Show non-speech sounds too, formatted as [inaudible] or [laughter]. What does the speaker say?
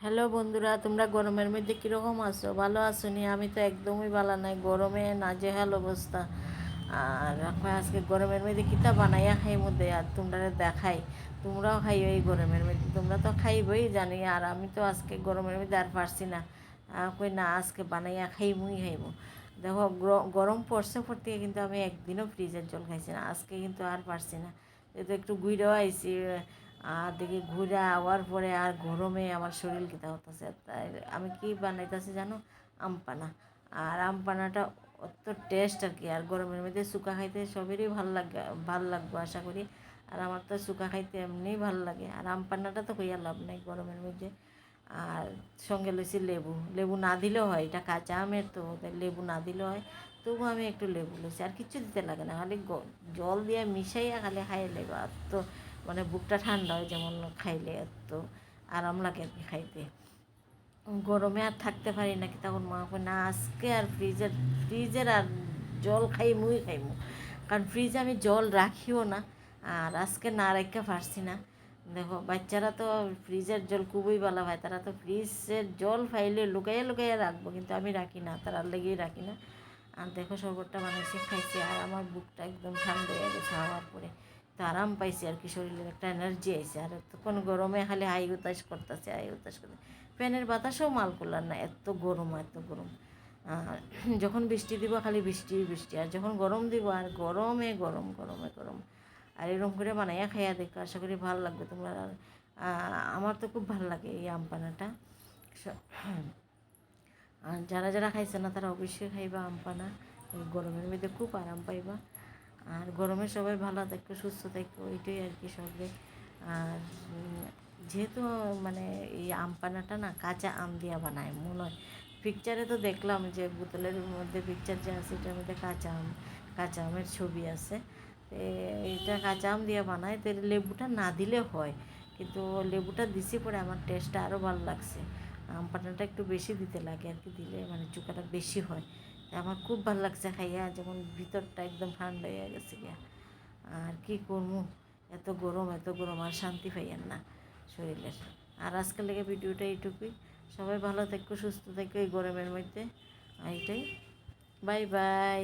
Hello বন্ধুরা, তোমরা গরমের মধ্যে কীরকম আছো? ভালো আছো নি? আমি তো একদমই ভালো নাই, গরমে না নাজেহাল অবস্থা। আর আজকে গরমের মধ্যে কিতা বানাইয়া খাই মধ্যে আর তোমরা দেখাই। তোমরাও খাইও এই গরমের মধ্যে, তোমরা তো খাইবই জানি, আর আমি তো আজকে গরমের মধ্যে আর পারছি না। কই না, আজকে বানাইয়া খাইমুই খাইমু। দেখো, গ্র- গরম পড়ছে পড়তে কিন্তু আমি একদিনও ফ্রিজের জল খাইছি না, আজকে কিন্তু আর পারছি না। যেহেতু একটু ঘুরেও আইছি আর দেখি ঘুরে আওয়ার পরে আর গরমে আমার শরীর কিতা হতেছে তাই আমি কি বানাইতেছি জানো? আমপানা। আর আম পানাটা অত টেস্ট আর কি, আর গরমের মধ্যে শুকা খাইতে সবেরই ভালো লাগে, ভালো লাগবো আশা করি। আর আমার তো শুকা খাইতে এমনিই ভালো লাগে। আর আম পান্নাটা তো কইয়া লাভ নাই গরমের মধ্যে। আর সঙ্গে লইছি লেবু। লেবু না দিলেও হয়, এটা কাঁচা আমের তো লেবু না দিলেও হয়। তবু আমি একটু লেবু লইছি। আর কিচ্ছু দিতে লাগে না, খালি জল দিয়ে মিশাইয়া খালি খাই লেবু। আর তো মানে বুকটা ঠান্ডা হয় যেমন খাইলে তো আরাম লাগে আর কি খাইতে। গরমে আর থাকতে পারি না কি, তখন মা কই না, আজকে আর ফ্রিজের ফ্রিজের আর জল খাইমুই খাইমু। কারণ ফ্রিজে আমি জল রাখিও না, আর আজকে না রেখে পারছি না। দেখো, বাচ্চারা তো ফ্রিজের জল খুবই ভালো হয় তারা তো ফ্রিজের জল ফাইলে লুকাইয়া লুকাইয়া রাখব, কিন্তু আমি রাখি না, তারা লেগেই রাখি না। আর দেখো, শরবতটা বানাইছি, খাইছি, আর আমার বুকটা একদম ঠান্ডা হয়ে গেছে হওয়ার পরে। তো আরাম পাইছি আর কি, শরীরের একটা এনার্জি আইছে। আর এতক্ষণ গরমে খালি হাই উতাস করতেছে, হাই উতাস করতে ফ্যানের বাতাসও মাল করলাম না, এত গরম এত গরম। [clears throat] যখন বৃষ্টি দিব, খালি বৃষ্টি বৃষ্টি। আর যখন গরম দিব, আর গরমে, গরম গরমে, গরম। আর এরকম করে বানাইয়া খাইয়া দেখো, আশা করি ভালো লাগবে তোমরা। আর আমার তো খুব ভালো লাগে এই আম পানাটা। আর যারা যারা খাইছে না, তারা অবশ্যই খাইবা আম পানা। এই গরমের মধ্যে খুব আরাম পাইবা। আর গরমে সবাই ভালো থাকো, সুস্থ থাকো ওইটাই আর কি সবাই। আর, যেহেতু মানে এই আম পানাটা না কাঁচা আম দিয়া বানায়, মনে হয়। পিকচারে তো দেখলাম যে বোতলের মধ্যে পিকচার যে আছে, এটার মধ্যে কাঁচা আম, কাঁচা আমের ছবি আছে। তো এইটা কাঁচা আম দিয়ে বানায়, তো লেবুটা না দিলে হয়। কিন্তু লেবুটা দিছি পরে আমার টেস্টটা আরও ভালো লাগছে। আম পানাটা একটু বেশি দিতে লাগে আর কি, দিলে মানে চুকাটা বেশি হয়। আমার খুব ভালো লাগছে খাইয়া, যেমন ভিতরটা একদম ঠান্ডা হয়ে গেছে গিয়া। আর কি করব এত গরম এত গরম, আর শান্তি পাইয়েন না শরীরের। আর আজকাল লেগে ভিডিওটা এইটুকুই। সবাই ভালো থাকো, সুস্থ থাকো এই গরমের মধ্যে। এইটাই বাই বাই।